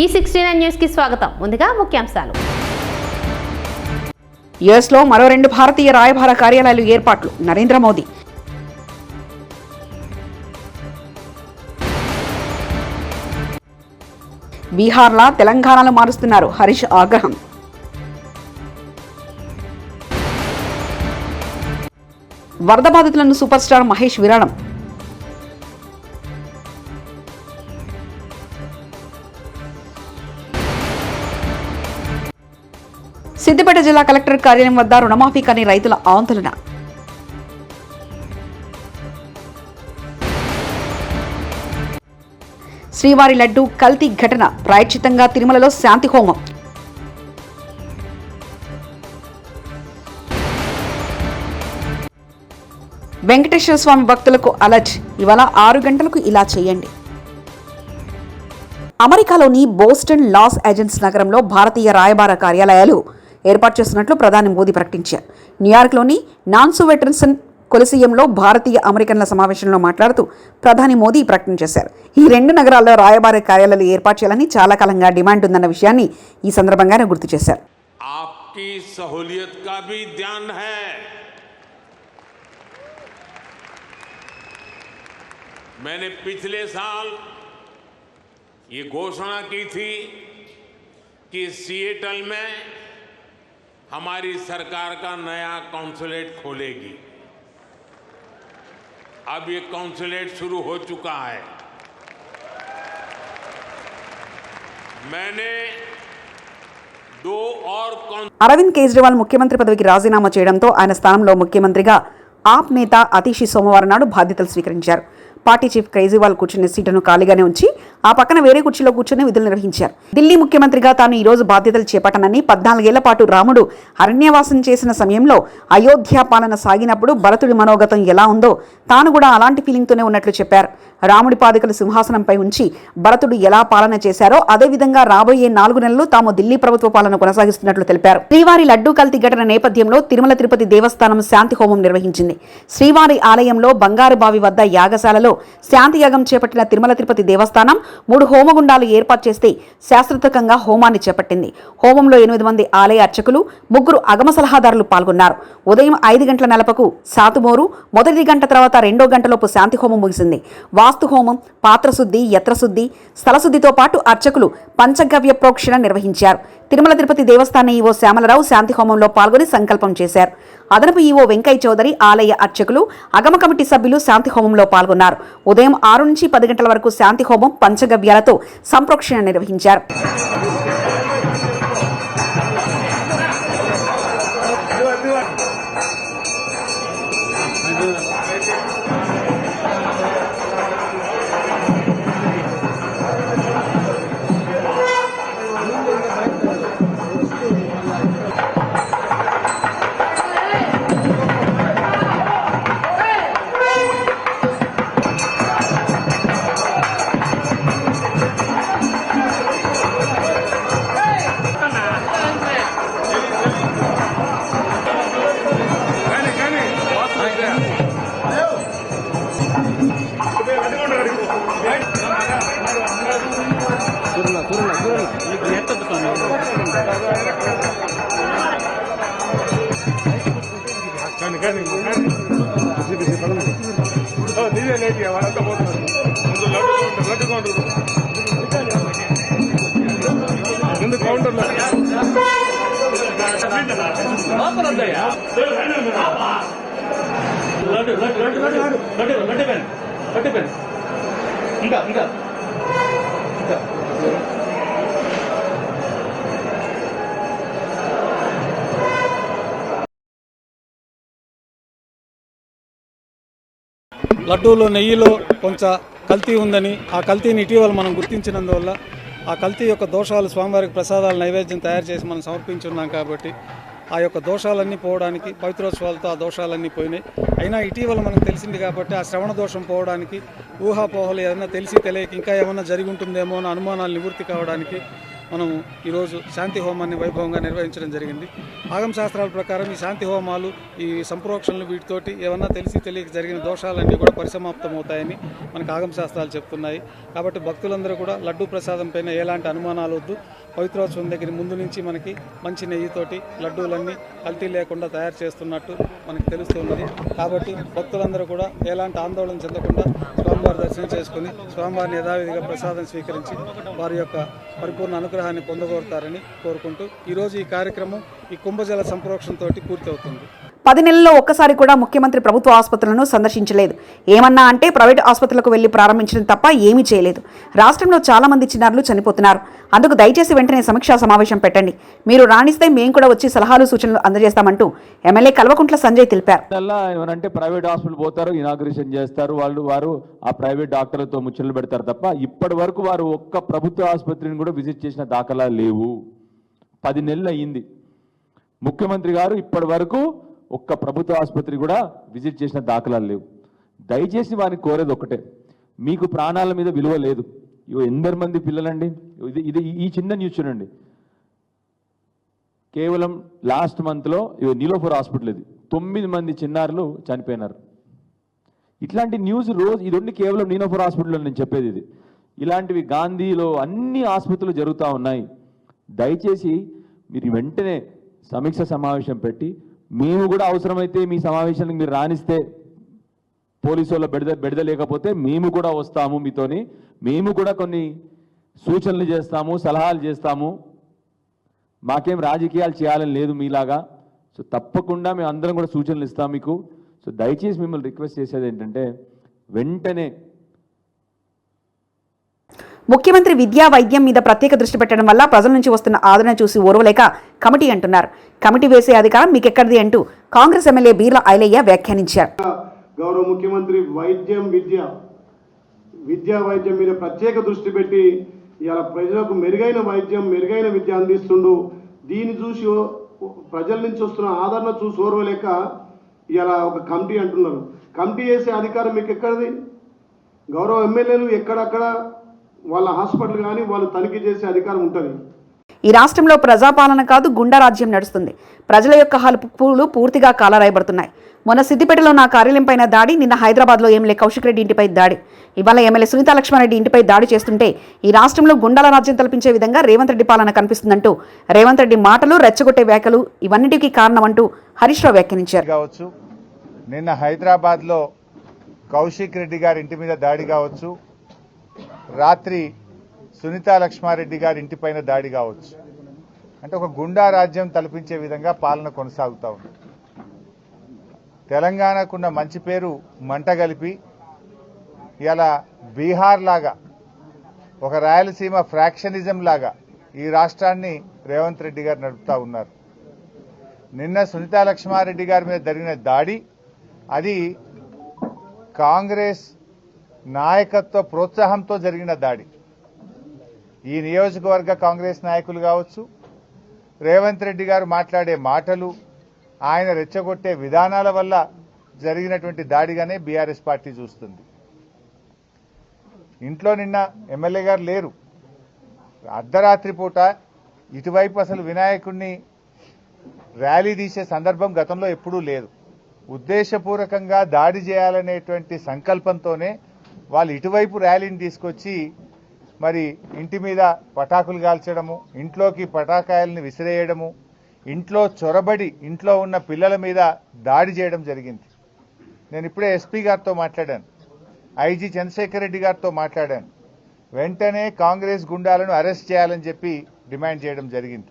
ఈ sixty nine న్యూస్కి స్వాగతం. ముందుగా ముఖ్యాంశాలు. యుఎస్లో మరో రెండు భారతీయ రాయబార కార్యాలయాలు ఏర్పాట్లు. నరేంద్ర మోదీ. బీహార్లా తెలంగాణలో మారుస్తున్నారు హరీష్ ఆగ్రహం. వరద బాధితులను సూపర్ స్టార్ మహేష్ విరాళం. సిద్దిపేట జిల్లా కలెక్టర్ కార్యాలయం వద్ద రుణమాఫీ కాని రైతుల ఆందోళన. శ్రీవారి లడ్డు కల్తీ ఘటన ప్రాయచితంగా తిరుమలలో శాంతి హోమం. వెంకటేశ్వర స్వామి భక్తులకు అలర్ట్. ఇవాళ ఆరు గంటలకు ఇలా చేయండి. అమెరికాలోని బోస్టన్ లాస్ ఏజెంట్స్ నగరంలో భారతీయ రాయబార కార్యాలయాలు ఏర్పాటు చేస్తున్నట్లు ప్రధాని మోదీ ప్రకటించారు న్యూయార్క్లోని నాన్సు వెటర్సన్ కొలిసియంలో భారతీయ అమెరికన్ల సమావేశంలో మాట్లాడుతూ ప్రధాని మోదీ ఈ ప్రకటన చేశారు ఈ రెండు నగరాల్లో రాయబార కార్యాలయాలు ఏర్పాటు చేయాలని చాలా కాలంగా డిమాండ్ ఉందన్న విషయాన్ని ఈ సందర్భంగా ఆయన గుర్తు చేశారు आपकी सहूलियत का भी ध्यान है मैंने पिछले साल ये घोषणा की थी कि सिएटल में हमारी सरकार का नया कॉन्सुलेट खोलेगी अब ये कॉन्सुलेट शुरू हो चुका है मैंने दो और कौन అరవింద్ కేజ్రీవాల్ ముఖ్యమంత్రి పదవికి రాజీనామా చేయడంతో ఆయన స్థానంలో ముఖ్యమంత్రిగా ఆప్ నేత అతీషి సోమవారం నాడు బాధ్యతలు స్వీకరించారు పార్టీ చీఫ్ కేజ్రీవాల్ కూర్చునే సీటును ఖాళీగానే ఉంచి ఆ పక్కన వేరే కుర్చీలో కూర్చుని విధులు నిర్వహించారు. ఢిల్లీ ముఖ్యమంత్రిగా తాను ఈ రోజు బాధ్యతలు చేపట్టనని పద్నాలుగేళ్ళ పాటు రాముడు అరణ్యవాసం చేసిన సమయంలో అయోధ్య పాలన సాగినప్పుడు భరతుడి మనోగతం ఎలా ఉందో తాను కూడా అలాంటి ఫీలింగ్తోనే ఉన్నట్లు చెప్పారు. రాముడి పాదికలు సింహాసనంపై ఉంచి భరతుడు ఎలా పాలన చేశారో అదేవిధంగా రాబోయే నాలుగు నెలలు తాము ఢిల్లీ ప్రభుత్వ పాలన కొనసాగిస్తున్నట్లు తెలిపారు. శ్రీవారి లడ్డూ కల్తీ ఘటన నేపథ్యంలో తిరుమల తిరుపతి దేవస్థానం శాంతి హోమం నిర్వహించింది. శ్రీవారి ఆలయంలో బంగారు బావి వద్ద యాగశాలలో శాంతి యాగం చేపట్టిన తిరుమల తిరుపతి దేవస్థానం మూడు హోమగుండాలు ఏర్పాటు చేస్తే శాస్త్రతకంగా హోమాన్ని చేపట్టింది. హోమంలో ఎనిమిది మంది ఆలయ అర్చకులు ముగ్గురు అగమ సలహాదారులు పాల్గొన్నారు. ఉదయం ఐదు గంటల నలపకు సాతుమోరు మొదటి గంట తర్వాత రెండో గంటలోపు శాంతి హోమం ముగిసింది. వాస్తు హోమం పాత్రశుద్ధి యత్రశుద్ధి స్థలశుద్ధితో పాటు అర్చకులు పంచగవ్య ప్రోక్షణ నిర్వహించారు. తిరుమల తిరుపతి దేవస్థాన ఈవో శ్యామలరావు శాంతి హోమంలో పాల్గొని సంకల్పం చేశారు. అదనపు ఈవో వెంకయ్య చౌదరి ఆలయ అర్చకులు అగమ కమిటీ సభ్యులు శాంతి హోమంలో పాల్గొన్నారు. ఉదయం ఆరు నుంచి పది గంటల వరకు శాంతి హోమం పంచగవ్యాలతో సంప్రోక్షణ నిర్వహించారు. కానీ కానీ బిజీ బిజీ పనులు నీవే లేట్ వాళ్ళంతా పోతున్నారు ముందు లడ్డు కౌంటర్ లడ్డు కౌంటర్ ముందు కౌంటర్లో లడ్డు లడ్డు లడ్డు లడ్డు లడ్డూలో నెయ్యిలో కొంచెం కల్తీ ఉందని ఆ కల్తీని ఇటీవల మనం గుర్తించినందువల్ల ఆ కల్తీ యొక్క దోషాలు స్వామివారికి ప్రసాదాల నైవేద్యం తయారు చేసి మనం సమర్పించున్నాం కాబట్టి ఆ యొక్క దోషాలన్నీ పోవడానికి పవిత్రోత్సవాలతో ఆ దోషాలన్నీ పోయినాయి. అయినా ఇటీవల మనకు తెలిసింది కాబట్టి ఆ శ్రవణ దోషం పోవడానికి ఊహాపోహలు ఏదైనా తెలిసి తెలియక ఇంకా ఏమైనా జరిగి ఉంటుందేమో అని అనుమానాలు నివృత్తి కావడానికి మనం ఈరోజు శాంతి హోమాన్ని వైభవంగా నిర్వహించడం జరిగింది. ఆగమ శాస్త్రాల ప్రకారం ఈ శాంతి హోమాలు ఈ సంప్రోక్షణలు వీటితోటి ఏమన్నా తెలిసి తెలియక జరిగిన దోషాలన్నీ కూడా పరిసమాప్తమవుతాయని మనకు ఆగమ శాస్త్రాలు చెప్తున్నాయి. కాబట్టి భక్తులందరూ కూడా లడ్డూ ప్రసాదం పైన ఎలాంటి అనుమానాలు వద్దు. పవిత్రోత్సవం దగ్గర ముందు నుంచి మనకి మంచి నెయ్యితోటి లడ్డూలన్నీ కల్తీ లేకుండా తయారు చేస్తున్నట్టు మనకు తెలుస్తున్నది. కాబట్టి భక్తులందరూ కూడా ఎలాంటి ఆందోళన చెందకుండా స్వామివారి దర్శనం చేసుకుని స్వామివారిని యథావిధిగా ప్రసాదం స్వీకరించి వారి యొక్క పరిపూర్ణ అనుగ్రహాన్ని పొందగోరుతారని కోరుకుంటూ ఈరోజు ఈ కార్యక్రమం ఈ కుంభజల సంప్రోక్షణతో పూర్తి అవుతుంది పది నెలల్లో ఒక్కసారి కూడా ముఖ్యమంత్రి ప్రభుత్వ ఆసుపత్రులను సందర్శించలేదు. ఏమన్నా అంటే ప్రైవేట్ ఆసుపత్రులకు వెళ్ళి ప్రారంభించడం తప్ప ఏమీ చేయలేదు. రాష్ట్రంలో చాలా మంది చిన్నారులు చనిపోతున్నారు. అందుకు దయచేసి వెంటనే సమీక్షా సమావేశం పెట్టండి. మీరు రాణిస్తే మేము కూడా వచ్చి సలహాలు సూచనలు అందజేస్తామంటూ ఎమ్మెల్యే కల్వకుంట్ల సంజయ్ తెలిపారు. అలా ప్రైవేట్ హాస్పిటల్ పోతారు ఇనాగ్రేషన్ చేస్తారు. వాళ్ళు వారు ఆ ప్రైవేట్ డాక్టర్లతో ముచ్చట్లు పెడతారు తప్ప ఇప్పటి వరకు వారు ఒక్క ప్రభుత్వ ఆసుపత్రిని కూడా విజిట్ చేసిన దాఖలా లేవు. పది నెలలు అయ్యింది ముఖ్యమంత్రి గారు ఇప్పటి వరకు ఒక్క ప్రభుత్వ ఆసుపత్రి కూడా విజిట్ చేసిన దాఖలాలు లేవు. దయచేసి వారిని కోరేది ఒకటే మీకు ప్రాణాల మీద విలువ లేదు. ఇవి ఎందరు మంది పిల్లలండి? ఇది ఇది ఈ చిన్న న్యూస్ చూడండి. కేవలం లాస్ట్ మంత్లో ఇవి నీలోఫర్ హాస్పిటల్ ఇది. తొమ్మిది మంది చిన్నారులు చనిపోయినారు. ఇట్లాంటి న్యూస్ రోజు ఇది కేవలం నీలోఫర్ హాస్పిటల్లో నేను చెప్పేది ఇది. ఇలాంటివి గాంధీలో అన్ని ఆసుపత్రులు జరుగుతూ ఉన్నాయి. దయచేసి మీరు వెంటనే సమీక్ష సమావేశం పెట్టి మేము కూడా అవసరమైతే మీ సమావేశానికి మీరు రాణిస్తే పోలీసు వాళ్ళ బెడద బెడద లేకపోతే మేము కూడా వస్తాము మీతోని. మేము కూడా కొన్ని సూచనలు చేస్తాము సలహాలు చేస్తాము. మాకేం రాజకీయాలు చేయాలని లేదు మీలాగా. సో తప్పకుండా మేము అందరం కూడా సూచనలు ఇస్తాం మీకు. సో దయచేసి మిమ్మల్ని రిక్వెస్ట్ చేసేది ఏంటంటే వెంటనే ముఖ్యమంత్రి విద్యా వైద్యం మీద ప్రత్యేక దృష్టి పెట్టడం వల్ల ప్రజల నుంచి వస్తున్న ఆదరణ చూసి ఓర్వలేక కమిటీ అంటున్నారు. కమిటీ వేసే అధికారం మీకెక్కడిది అంటూ కాంగ్రెస్ ఎమ్మెల్యే బీర్ల ఐలయ్య వ్యాఖ్యానించారు. గౌరవ ముఖ్యమంత్రి వైద్యం విద్య విద్యా వైద్యం మీద ప్రత్యేక దృష్టి పెట్టి ఇవాళ ప్రజలకు మెరుగైన వైద్యం మెరుగైన విద్య అందిస్తుండు. దీన్ని చూసి ప్రజల నుంచి వస్తున్న ఆదరణ చూసి ఓర్వలేక ఇవాళ ఒక కమిటీ అంటున్నారు. కమిటీ చేసే అధికారం మీకు ఎక్కడిది గౌరవ ఎమ్మెల్యేలు ఎక్కడక్కడ వాళ్ళ హాస్పిటల్ కానీ వాళ్ళు తనిఖీ చేసే అధికారం ఉంటుంది. ఈ రాష్ట్రంలో ప్రజాపాలన కాదు గుండా రాజ్యం నడుస్తుంది. ప్రజల యొక్క హలుపులు పూర్తిగా కాలరాయబడుతున్నాయి. మొన్న సిద్దిపేటలో నా కార్యాలయంపైన దాడి నిన్న హైదరాబాద్లో ఎమ్మెల్యే కౌశిక్ రెడ్డి ఇంటిపై దాడి. ఇవాళ ఎమ్మెల్యే సునీతా లక్ష్మారెడ్డి ఇంటిపై దాడి చేస్తుంటే ఈ రాష్ట్రంలో గుండాల రాజ్యం తలపించే విధంగా రేవంత్ రెడ్డి పాలన కనిపిస్తుందంటూ రేవంత్ రెడ్డి మాటలు రెచ్చగొట్టే వ్యాఖ్యలు ఇవన్నిటికీ కారణమంటూ హరీష్ రావు వ్యాఖ్యానించారు. కావచ్చు. నిన్న హైదరాబాద్లో కౌశిక్ రెడ్డి గారి ఇంటి మీద దాడి కావచ్చు. రాత్రి సునీతా లక్ష్మారెడ్డి గారి ఇంటిపైన దాడి కావచ్చు. అంటే ఒక గుండా రాజ్యం తలపించే విధంగా పాలన కొనసాగుతూ ఉంది. తెలంగాణకున్న మంచి పేరు మంట కలిపి ఇలా బీహార్ లాగా ఒక రాయలసీమ ఫ్రాక్షనిజం లాగా ఈ రాష్ట్రాన్ని రేవంత్ రెడ్డి గారు నడుపుతా ఉన్నారు. నిన్న సునీతా లక్ష్మారెడ్డి గారి మీద జరిగిన దాడి అది కాంగ్రెస్ నాయకత్వ ప్రోత్సాహంతో జరిగిన దాడి. ఈ నియోజకవర్గ కాంగ్రెస్ నాయకులు కావచ్చు రేవంత్ రెడ్డి గారు మాట్లాడే మాటలు ఆయన రెచ్చగొట్టే విధానాల వల్ల జరిగినటువంటి దాడిగానే బీఆర్ఎస్ పార్టీ చూస్తుంది. ఇంట్లో నిన్న ఎమ్మెల్యే గారు లేరు. అర్ధరాత్రి పూట ఇటువైపు అసలు వినాయకుడిని ర్యాలీ తీసే సందర్భం గతంలో ఎప్పుడూ లేదు. ఉద్దేశపూర్వకంగా దాడి చేయాలనేటువంటి సంకల్పంతోనే వాళ్ళు ఇటువైపు ర్యాలీని తీసుకొచ్చి మరి ఇంటి మీద పటాకులు కాల్చడము ఇంట్లోకి పటాకాయల్ని విసిరేయడము ఇంట్లో చొరబడి ఇంట్లో ఉన్న పిల్లల మీద దాడి చేయడం జరిగింది. నేను ఇప్పుడే ఎస్పీ గారితో మాట్లాడాను ఐజీ చంద్రశేఖర్ రెడ్డి గారితో మాట్లాడాను. వెంటనే కాంగ్రెస్ గుండాలను అరెస్ట్ చేయాలని చెప్పి డిమాండ్ చేయడం జరిగింది.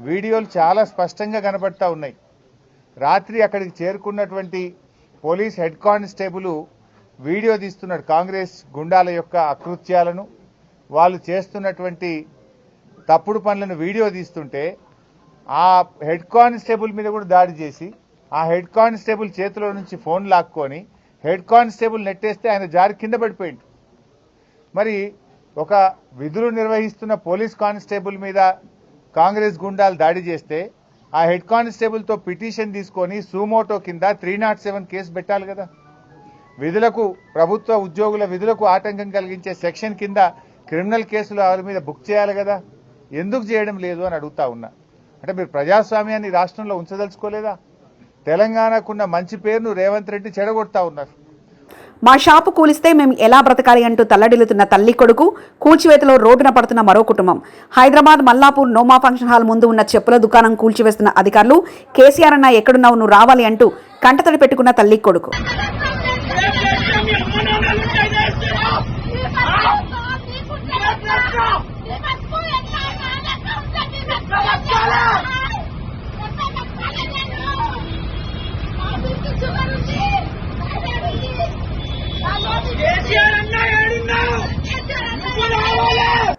వీడియోలు చాలా స్పష్టంగా కనబడతా ఉన్నాయి. రాత్రి అక్కడికి చేరుకున్నటువంటి పోలీస్ హెడ్ కానిస్టేబుల్ వీడియో తీస్తున్నాడు కాంగ్రెస్ గుండాల యొక్క అకృత్యాలను. వాళ్ళు చేస్తున్నటువంటి తప్పుడు పనులను వీడియో తీస్తుంటే ఆ హెడ్ కానిస్టేబుల్ మీద కూడా దాడి చేసి ఆ హెడ్ కానిస్టేబుల్ చేతిలో నుంచి ఫోన్ లాక్కొని హెడ్ కానిస్టేబుల్ నెట్టేస్తే ఆయన జారి కింద పడిపోయింది మరి ఒక విధులు నిర్వహిస్తున్న పోలీస్ కానిస్టేబుల్ మీద కాంగ్రెస్ గుండాలు దాడి చేస్తే ఆ హెడ్ కానిస్టేబుల్తో పిటిషన్ తీసుకొని సూమోటో కింద త్రీ నాట్ సెవెన్ కేసు పెట్టాలి కదా. విధులకు ప్రభుత్వ ఉద్యోగుల విధులకు ఆటంకం కలిగించే సెక్షన్ కింద క్రిమినల్ కేసులు వారి మీద బుక్ చేయాలి కదా? ఎందుకు చేయడం లేదు అని అడుగుతా ఉన్నా. అంటే మీరు ప్రజాస్వామ్యాన్ని రాష్ట్రంలో ఉంచదలుచుకోలేదా? తెలంగాణకున్న మంచి పేరును రేవంత్ రెడ్డి చెడగొడతా ఉన్నారు. మా షాపు కూలిస్తే మేము ఎలా బ్రతకాలి అంటూ తల్లడిల్లుతున్న తల్లి కొడుకు కూల్చివేతలో రోడ్డున పడుతున్న మరో కుటుంబం. హైదరాబాద్ మల్లాపూర్ నోమా ఫంక్షన్ హాల్ ముందు ఉన్న చెప్పుల దుకాణం కూల్చివేస్తున్న అధికారులు కేసీఆర్ అన్న ఎక్కడున్నావు నువ్వు రావాలి అంటూ కంటతడి పెట్టుకున్న తల్లి కొడుకు.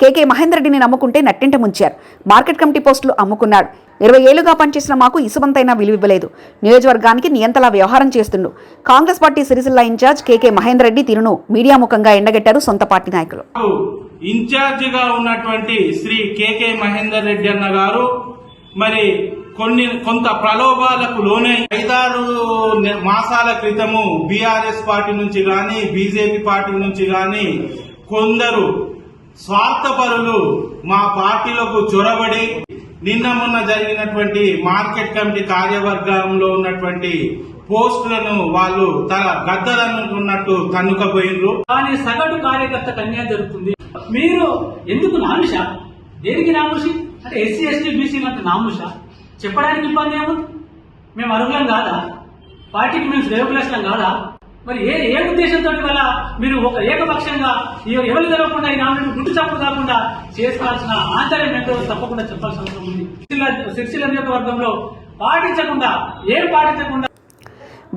కేకే మహేందర్ రెడ్డిని నమ్ముకుంటే నట్టింట ముంచారు. మార్కెట్ కమిటీ పోస్టులు అమ్ముకున్నాడు. ఇరవై ఏళ్ళుగా పనిచేసిన మాకు ఇసుమంతైనా విలువివ్వలేదు. నియోజకవర్గానికి నియంతలా వ్యవహారం చేస్తుండు. Congress party Sircilla incharge KK Mahender Reddy తీరును మీడియా ముఖంగా ఎండగట్టారు సొంత పార్టీ నాయకులు. ఇన్ఛార్జిగా ఉన్నటువంటి శ్రీ కేకే మహేందర్ రెడ్డి అన్న గారు మరి కొన్ని కొంత ప్రలోభాలకు లోనే ఐదారు మాసాల క్రితము బీఆర్ఎస్ పార్టీ నుంచి గాని బీజేపీ పార్టీ నుంచి గాని కొందరు స్వార్థపరులు మా పార్టీలకు చొరబడి నిన్న మొన్న జరిగినటువంటి మార్కెట్ కమిటీ కార్యవర్గంలో ఉన్నటువంటి పోస్టులను వాళ్ళు తన గద్దలనుకున్నట్టు తన్నుకపోయినరు కానీ సగటు కార్యకర్త కన్యా జరుగుతుంది. మీరు ఎందుకు నాముష? దేనికి నాముషి? అంటే ఎస్సీ ఎస్టీ బీసీ అంటే నాముష? చెప్పడానికి ఇబ్బంది ఏముంది? మేము అర్హులం కాదా? పార్టీకి మేము శ్రేయోభిలాషం కాదా? మరి ఏ ఏ ఉద్దేశంతో వల్ల మీరు ఒక ఏకపక్షంగా ఎవరు జరగకుండా ఈ నామినేషన్ గుట్టు చప్పుడు కాకుండా చేసుకోవాల్సిన ఆంతర్యం ఏంటో తప్పకుండా చెప్పాల్సిన అవసరం ఉంది. సిరిసిల్ల- సిరిసిల్ల నియోజకవర్గంలో పాటించకుండా ఏం పాటించకుండా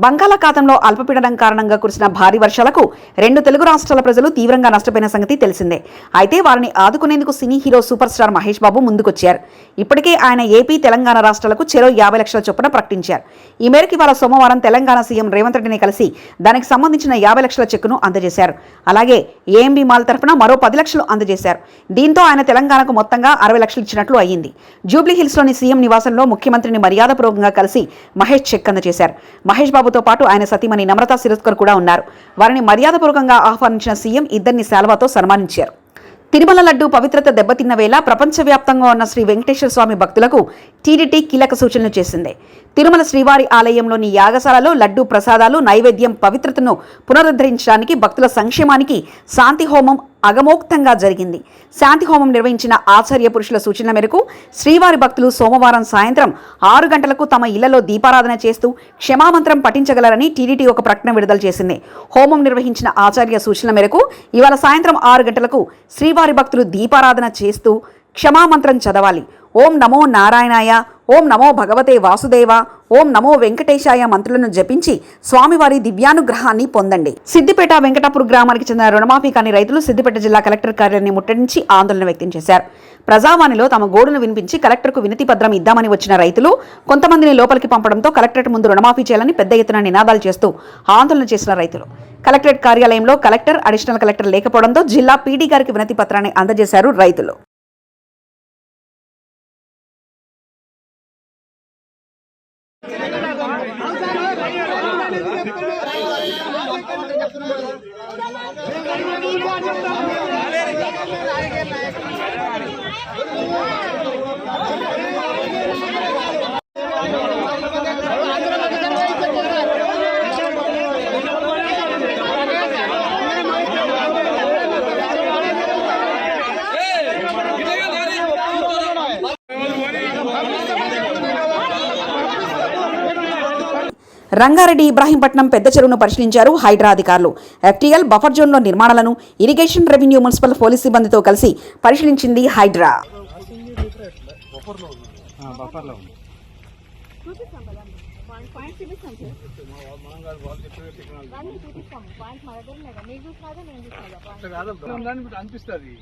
బంగాళాఖాతంలో అల్పపీడనం కారణంగా కురిసిన భారీ వర్షాలకు రెండు తెలుగు రాష్ట్రాల ప్రజలు తీవ్రంగా నష్టపోయిన సంగతి తెలిసిందే. అయితే వారిని ఆదుకునేందుకు cine hero super star Mahesh Babu ముందుకొచ్చారు. ఇప్పటికే ఆయన ఏపీ తెలంగాణ రాష్ట్రాలకు చెరో యాభై లక్షల చొప్పున ప్రకటించారు. ఈ మేరకు ఇవాళ సోమవారం తెలంగాణ సీఎం రేవంత్ రెడ్డిని కలిసి దానికి సంబంధించిన యాభై లక్షల చెక్కును అందజేశారు. అలాగే ఏఎంబీ మాల్ తరఫున మరో పది లక్షలు అందజేశారు. దీంతో ఆయన తెలంగాణకు మొత్తంగా అరవై లక్షలు ఇచ్చినట్లు అయ్యింది. జూబ్లీ హిల్స్లోని సీఎం నివాసంలో ముఖ్యమంత్రిని మర్యాదపూర్వకంగా కలిసి మహేష్ చెక్ అందజేశారు. మహేష్ బాబు బాబుతో పాటు ఆయన సతీమణి నమ్రతా శిరస్కర్ కూడా ఉన్నారు. వారిని మర్యాదపూర్వకంగా ఆహ్వానించిన సీఎం ఇద్దరిని శాల్వాతో సన్మానించారు. తిరుమల లడ్డు పవిత్రత దెబ్బతిన్న వేళ ప్రపంచవ్యాప్తంగా ఉన్న శ్రీ వెంకటేశ్వర స్వామి భక్తులకు టీడీటీ కీలక సూచనలు చేసింది. తిరుమల శ్రీవారి ఆలయంలోని యాగశాలలో లడ్డు ప్రసాదాలు నైవేద్యం పవిత్రతను పునరుద్ధరించడానికి భక్తుల సంక్షేమానికి శాంతి హోమం అగమోక్తంగా జరిగింది. శాంతి హోమం నిర్వహించిన ఆచార్య పురుషుల సూచన మేరకు శ్రీవారి భక్తులు సోమవారం సాయంత్రం ఆరు గంటలకు తమ ఇళ్ళలో దీపారాధన చేస్తూ క్షమామంత్రం పఠించగలరని టీడీటీ ఒక ప్రకటన విడుదల చేసింది. హోమం నిర్వహించిన ఆచార్య సూచన మేరకు ఇవాళ సాయంత్రం ఆరు గంటలకు శ్రీవారి భక్తులు దీపారాధన చేస్తూ క్షమామంత్రం చదవాలి. ఓం నమో నారాయణాయ ఓం నమో భగవతే వాసుదేవ ఓం నమో వెంకటేశాయ మంత్రులను జపించి స్వామివారి దివ్యానుగ్రహాన్ని పొందండి. సిద్దిపేట వెంకటాపూర్ గ్రామానికి చెందిన రుణమాఫీ కాని రైతులు సిద్దిపేట జిల్లా కలెక్టర్ కార్యాలయాన్ని ముట్టడించి ఆందోళన వ్యక్తం చేశారు. ప్రజావాణిలో తమ గోడును వినిపించి కలెక్టర్కు వినతి పత్రం ఇద్దామని వచ్చిన రైతులు కొంతమందిని లోపలికి పంపడంతో కలెక్టరేట్ ముందు రుణమాఫీ చేయాలని పెద్ద ఎత్తున నినాదాలు చేస్తూ ఆందోళన చేసిన రైతులు. కలెక్టరేట్ కార్యాలయంలో కలెక్టర్ అడిషనల్ కలెక్టర్ లేకపోవడంతో జిల్లా పీడీ గారికి వినతి పత్రాన్ని అందజేశారు రైతులు. చెప్తున్నారు రంగారెడ్డి ఇబ్రాహీంపట్నం పెద్ద చెరువును పరిశీలించారు హైడ్రా అధికారులు. ఎఫ్టీఎల్ బఫర్ జోన్లో నిర్మాణాలను ఇరిగేషన్ రెవెన్యూ మున్సిపల్ పోలీస్ సిబ్బందితో కలిసి పరిశీలించింది హైడ్రా. అనిపిస్తుంది.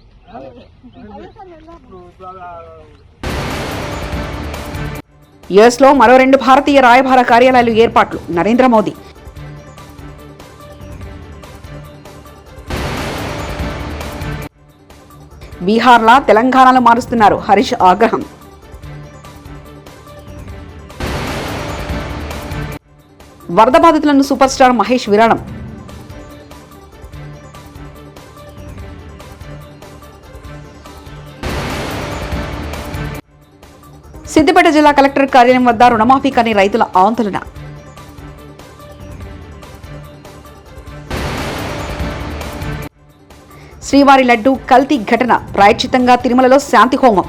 యుఎస్లో మరో రెండు భారతీయ రాయబార కార్యాలయాలు ఏర్పాట్లు. నరేంద్ర మోదీ. బీహార్లా తెలంగాణలో మారుస్తున్నారు హరీష్ ఆగ్రహం. వరద బాధితులను సూపర్ స్టార్ మహేష్ విరాళం. సిద్దిపేట జిల్లా కలెక్టర్ కార్యాలయం వద్ద రుణమాఫీ కాని రైతుల ఆందోళన. శ్రీవారి లడ్డు కల్తీ ఘటన ప్రాయచితంగా తిరుమలలో శాంతి హోమం.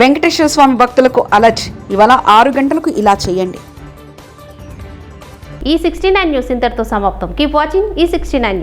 వెంకటేశ్వర స్వామి భక్తులకు అలర్ట్. ఇవాళ ఆరు గంటలకు ఇలా చేయండి. ఈ సిక్స్టీ నైన్ న్యూస్ ఇంతటితో సమాప్తం. కీప్ వాచింగ్ ఈ సిక్స్టీ నైన్